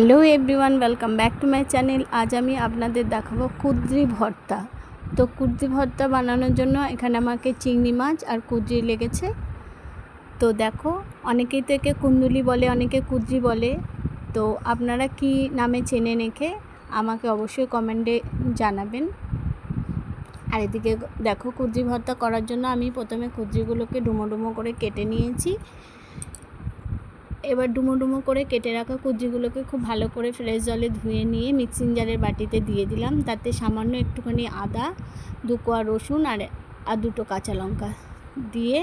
Hello everyone, welcome back to my channel. আজ আমি আপনাদের দেখাবো কুদ্রি ভর্তা। তো কুদ্রি ভর্তা বানানোর জন্য এখানে আমাকে চিংড়ি মাছ আর কুদ্রি লেগেছে। তো দেখো, অনেকেই তো একে কুন্দুলি বলে, অনেকে কুদ্রি বলে। তো আপনারা কি নামে চেনে নেখে আমাকে অবশ্যই কমেন্টে জানাবেন। আর এদিকে দেখো, কুদ্রি ভর্তা করার জন্য আমি প্রথমে কুদ্রিগুলোকে ডুমো ডুমো করে কেটে নিয়েছি। এবার ডুমো ডুমো করে কেটে রাখা কুজিগুলোকে খুব ভালো করে ফ্রেশ জলে ধুয়ে নিয়ে মিক্সিং জারের বাটিতে দিয়ে দিলাম। তাতে সামান্য একটুখানি আদা, দু কোয়া রসুন আর আর দুটো কাঁচা লঙ্কা দিয়ে।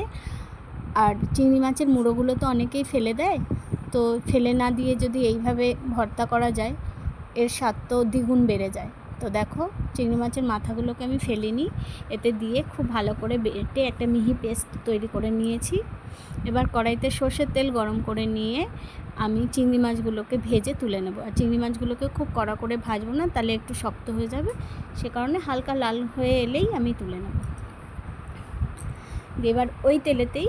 আর চিংড়ি মাছের মুড়োগুলো তো অনেকেই ফেলে দেয়। তো ফেলে না দিয়ে যদি এইভাবে ভর্তা করা যায়, এর স্বাদ তো দ্বিগুণ বেড়ে যায়। তো দেখো চিংড়ি মাছের মাথাগুলোকে আমি ফেলিনি এতে দিয়ে খুব ভালো করে বেটে একটা মিহি পেস্ট তৈরি করে নিয়েছি। এবার কড়াইতে সর্ষের তেল গরম করে নিয়ে আমি চিংড়ি মাছগুলোকে ভেজে তুলে নেব। আর চিংড়ি মাছগুলোকে খুব কড়া করে ভাজবো না, তাহলে একটু শক্ত হয়ে যাবে। সে কারণে হালকা লাল হয়ে এলেই আমি তুলে নেব। এবার ওই তেলেতেই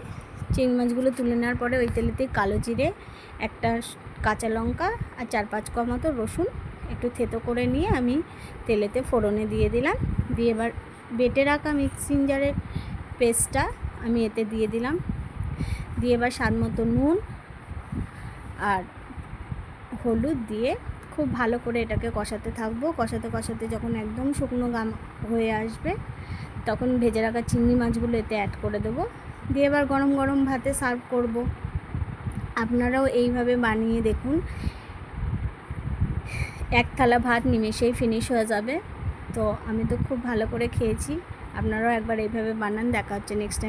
চিংড়ি মাছগুলো তুলে নেওয়ার পরে ওই তেলেতেই কালো জিরে, একটা কাঁচা লঙ্কা আর চার পাঁচ ক মতো রসুন একটু থেতো করে নিয়ে আমি তেলেতে ফোড়নে দিয়ে দিলাম। দিয়ে এবার বেটে রাখা মিক্সিং জারের পেস্টটা আমি এতে দিয়ে দিলাম। দিয়ে এবার স্বাদ মতো নুন আর হলুদ দিয়ে খুব ভালো করে এটাকে কষাতে থাকব। কষাতে কষাতে যখন একদম শুকনো গাম হয়ে আসবে, তখন ভেজে রাখা চিংড়ি মাছগুলো এতে অ্যাড করে দেবো। দিয়ে এবার গরম গরম ভাতে সার্ভ করব। আপনারাও এইভাবে বানিয়ে দেখুন এক থালা ভাত নিমেষেই ফিনিশ হয়ে যাবে। তো আমি তো খুব ভালো করে খেয়েছি। আপনারাও একবার এইভাবে বানান, দেখা হচ্ছে নেক্সট টাইম